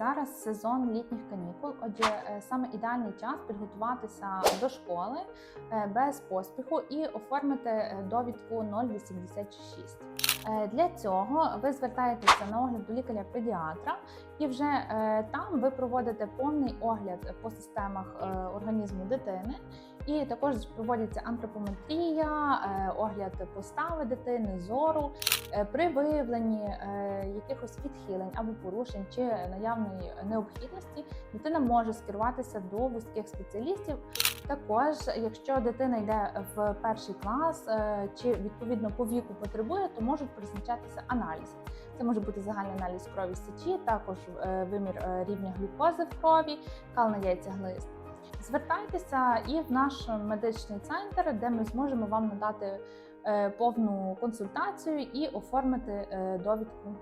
Зараз сезон літніх канікул, отже, е, саме ідеальний час підготуватися до школи е, без поспіху і оформити е, довідку 086. Е, Для цього ви звертаєтеся на огляд до лікаря-педіатра, і вже там ви проводите повний огляд по системах організму дитини. І також проводиться антропометрія, огляд постави дитини, зору. При виявленні якихось відхилень або порушень чи наявної необхідності дитина може скеруватися до вузьких спеціалістів. Також, якщо дитина йде в перший клас е, чи відповідно по віку потребує, то можуть призначатися аналізи. Це може бути загальний аналіз крові сечі, також е, вимір е, рівня глюкози в крові, кал на яйця глист. Звертайтеся і в наш медичний центр, де ми зможемо вам надати повну консультацію і оформити довідку